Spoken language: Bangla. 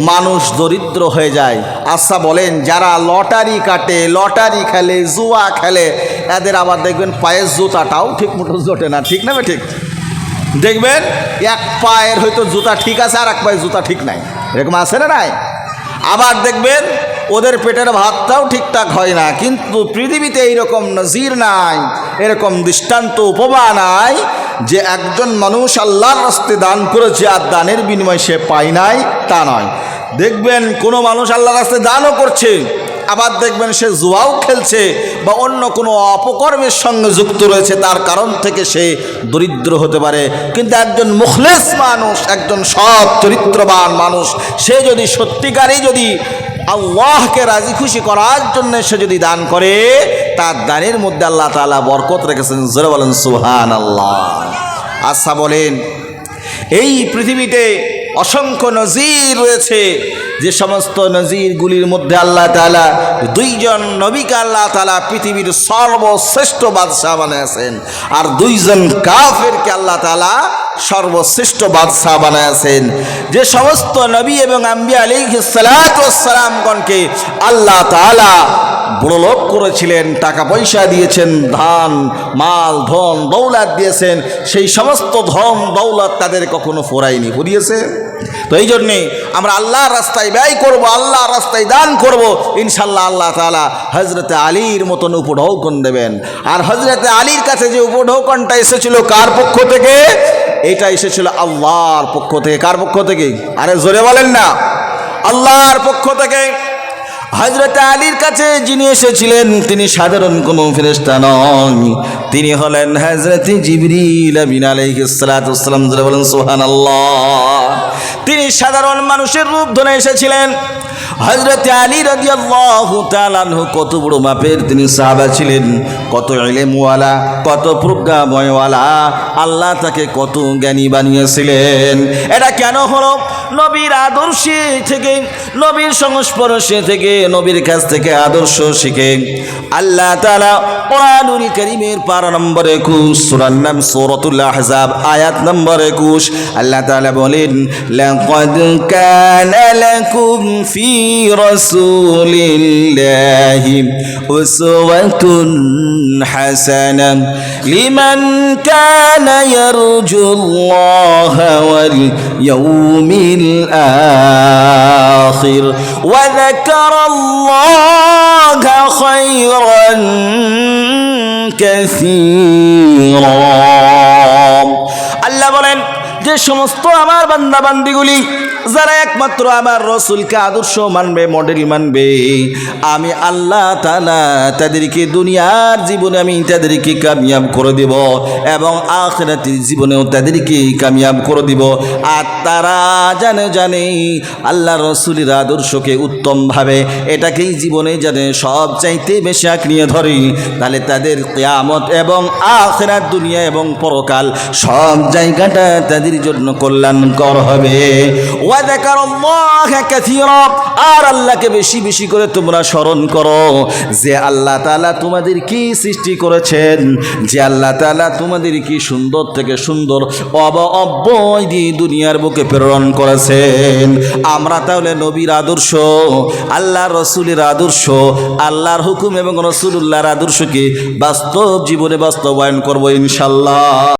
মানুষ দরিদ্র হয়ে যায়। আচ্ছা বলেন, যারা লটারি কাটে, লটারি খেলে, জুয়া খেলে, এদের আবার দেখবেন পায়ের জুতাটাও ঠিক মতো জোটে না। ঠিক না ঠিক? দেখবেন, এক পায়ের হয়তো জুতা ঠিক আছে আর এক পায়ের জুতা ঠিক নাই। এরকম আছে না নাই? আবার দেখবেন, ওদের পেটের ভাতটাও ঠিকঠাক হয় না, কিন্তু পৃথিবীতে এইরকম নজির নাই, এরকম দৃষ্টান্ত উপমা নাই যে একজন মানুষ আল্লাহর রাস্তে দান করেছে আর দানের বিনিময়ে সে পায় নাই, তা নয়। দেখবেন কোনো মানুষ আল্লাহর রাস্তে দানও করছে, আবার দেখবেন সে জুয়াও খেলছে বা অন্য কোনো অপকর্মের সঙ্গে যুক্ত রয়েছে, তার কারণ থেকে সে দরিদ্র হতে পারে। কিন্তু একজন মুখলেস মানুষ, একজন সৎ, চরিত্রবান মানুষ, সে যদি সত্যিকারই যদি আল্লাহকে রাজি খুশি করার জন্য সে যদি দান করে তার দানের মধ্যে আল্লাহ তালা বরকত রেখেছেন, জোরে বলেন সুহান আল্লাহ আচ্ছা বলেন, এই পৃথিবীতে অসংখ্য নজির রয়েছে, যে সমস্ত নজিরগুলির মধ্যে আল্লাহ তালা দুইজন নবীকে আল্লাহ তালা পৃথিবীর সর্বশ্রেষ্ঠ বাদশাহ বানিয়েছেন, আর দুইজন কাফেরকে আল্লাহ তালা সর্বশ্রেষ্ঠ বাদশাহ বানিয়েছেন। যে সমস্ত নবী এবং আম্বি আলী সালাতামগণকে আল্লাহ তালা লোক করেছিলেন, টাকা পয়সা দিয়েছেন, ধান, মাল, ধন, দৌলত দিয়েছেন, সেই সমস্ত ধন, দৌলত তাদের কখনো ফোরায়নি, ফুরিয়েছে? তো এই জন্যে আমরা আল্লাহর রাস্তায় ব্যয় করব, আল্লাহর রাস্তায় দান করব ইনশাল্লাহ আল্লাহ তালা হজরতে আলীর মতন উপঢৌকন দেবেন। আর হজরতে আলীর কাছে যে উপঢৌকনটা এসেছিল কার পক্ষ থেকে? এটা এসেছিল আল্লাহর পক্ষ থেকে। কার পক্ষ থেকে? আরে জোরে বলেন না। আল্লাহর পক্ষ থেকে হজরত আলীর কাছে যিনি এসেছিলেন, তিনি সাধারণ কোনো ফেরেস্তা নন। তিনি হলেন হজরত জিবরিল আমিন আলাইহিসসালাম বলেন, সুবহানাল্লাহ। তিনি সাধারণ মানুষের রূপ ধরে এসেছিলেন। হজরত আলী রাদিয়াল্লাহু তাআলা আনহু কত বড় মাপের তিনি সাহাবা ছিলেন, কত ইলমওয়ালা, কত প্রজ্ঞাময়ওয়ালা। আল্লাহ তাকে কত জ্ঞানী বানিয়েছিলেন। এটা কেন হলো? নবীর আদর্শে থেকে, নবীর সংস্পর্শে থেকে নবীর কাছ থেকে আদর্শ শিখে আল্লাহ তাআলা কোরআনুল কারীমের পারা নম্বর 21 সূরার নাম সূরাতুল আহজাব আয়াত নম্বর 21 আল্লাহ তাআলা বলেন লাকাদ কানা লাকুম ফি রাসূলিল্লাহি উসওয়াতুন হাসানা লিমান কানা ইয়ারজুল্লাহা ওয়াল ইয়াউমিল আখির ওয়া যাকারাল্লাহা খায়রান কাসীরা আল্লাহ বলেন যে সমস্ত আমার বান্দা বান্দিগুলি যারা একমাত্র আমার রসুলকে আদর্শ মানবে মডেল মানবে, আমি আল্লাহ তালা তাদেরকে দুনিয়ার জীবনে আমি তাদেরকে কামিয়াব করে দেব এবং আখরাতের জীবনেও তাদেরকে কামিয়াব করে দিব। আর তারা জানে জানে আল্লাহ রসুলের আদর্শকে উত্তমভাবে এটাকেই জীবনে জানে সব চাইতে বেশি আঁকড়িয়ে ধরে। তাহলে তাদের কেয়ামত এবং আখরাত দুনিয়া এবং পরকাল সব জায়গাটা তাদের জন্য কল্যাণকর হবে। আর আল্লাহকে বেশি বেশি করে তোমরা স্মরণ করো যে আল্লাহ তালা তোমাদের কি সৃষ্টি করেছেন, যে আল্লাহ তালা তোমাদের কি সুন্দর থেকে সুন্দর অব অব্যয় দিয়ে দুনিয়ার বুকে প্রেরণ করেছেন। আমরা তাহলে নবীর আদর্শ আল্লাহ রসুলের আদর্শ, আল্লাহর হুকুম এবং রসুল্লাহর আদর্শকে বাস্তব জীবনে বাস্তবায়ন করব ইনশাল্লাহ